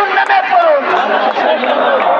সুন্নামে পড়ুন।